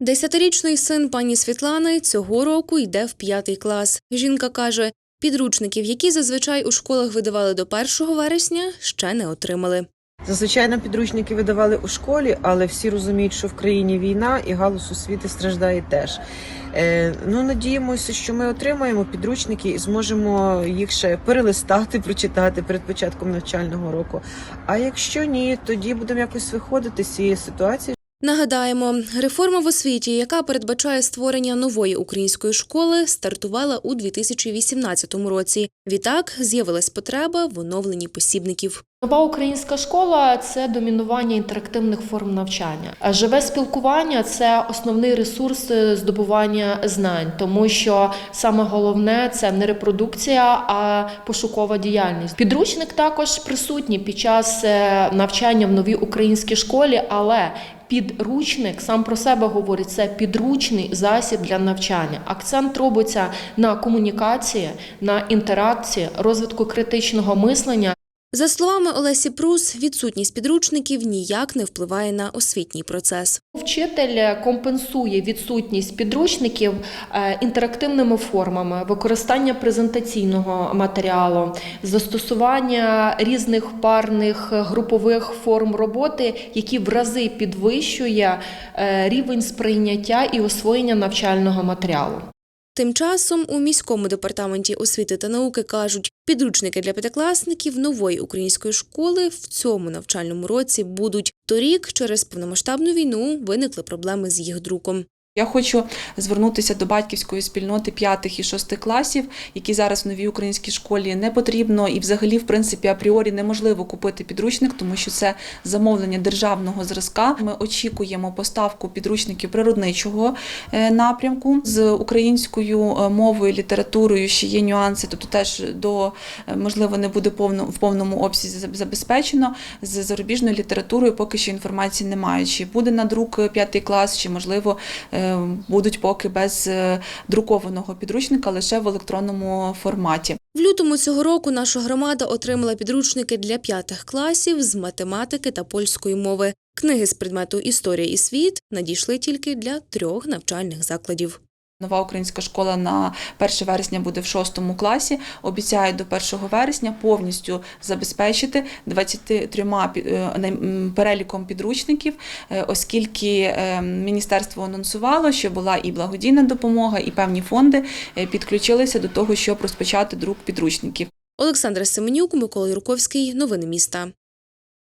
Десятирічний син пані Світлани цього року йде в п'ятий клас. Жінка каже, підручників, які зазвичай у школах видавали до 1 вересня, ще не отримали. Зазвичай нам підручники видавали у школі, але всі розуміють, що в країні війна і галузь освіти страждає теж. Е, ну, надіємося, що ми отримаємо підручники і зможемо їх ще перелистати, прочитати перед початком навчального року. А якщо ні, тоді будемо якось виходити з цієї ситуації. Нагадаємо, реформа в освіті, яка передбачає створення нової української школи, стартувала у 2018 році. Відтак з'явилась потреба в оновленні посібників. Нова українська школа це домінування інтерактивних форм навчання. Живе спілкування це основний ресурс здобування знань, тому що саме головне це не репродукція, а пошукова діяльність. Підручник також присутній під час е, навчання в новій українській школі, але Підручник сам про себе говорить, це підручний засіб для навчання. Акцент робиться на комунікації, на інтеракції, розвитку критичного мислення. За словами Олесі Прус, відсутність підручників ніяк не впливає на освітній процес. Вчитель компенсує відсутність підручників е, інтерактивними формами, використання презентаційного матеріалу, застосування різних парних групових форм роботи, які в рази підвищує е, рівень сприйняття і освоєння навчального матеріалу. Тим часом у міському департаменті освіти та науки кажуть, підручники для п'ятикласників нової української школи в цьому навчальному році будуть. Торік через повномасштабну війну виникли проблеми з їх друком. Я хочу звернутися до батьківської спільноти п'ятих і шостих класів, які зараз в новій українській школі не потрібно і, взагалі, в принципі, апріорі неможливо купити підручник, тому що це замовлення державного зразка. Ми очікуємо поставку підручників природничого е, напрямку з українською е, мовою, літературою. Ще є нюанси, тобто теж до е, можливо не буде повно в повному обсязі забезпечено. З зарубіжною літературою поки що інформації немає. Чи буде на друк п'ятий клас, чи можливо будуть поки без е, друкованого підручника лише в електронному форматі. В лютому цього року наша громада отримала підручники для п'ятих класів з математики та польської мови. Книги з предмету Історія і світ надійшли тільки для трьох навчальних закладів. Нова українська школа на 1 вересня буде в 6 класі. Обіцяють до 1 вересня повністю забезпечити 23 пі- е, переліком підручників, е, оскільки е, міністерство анонсувало, що була і благодійна допомога, і певні фонди підключилися до того, щоб розпочати друк підручників. Олександра Семенюк, Микола Юрковський. Новини міста.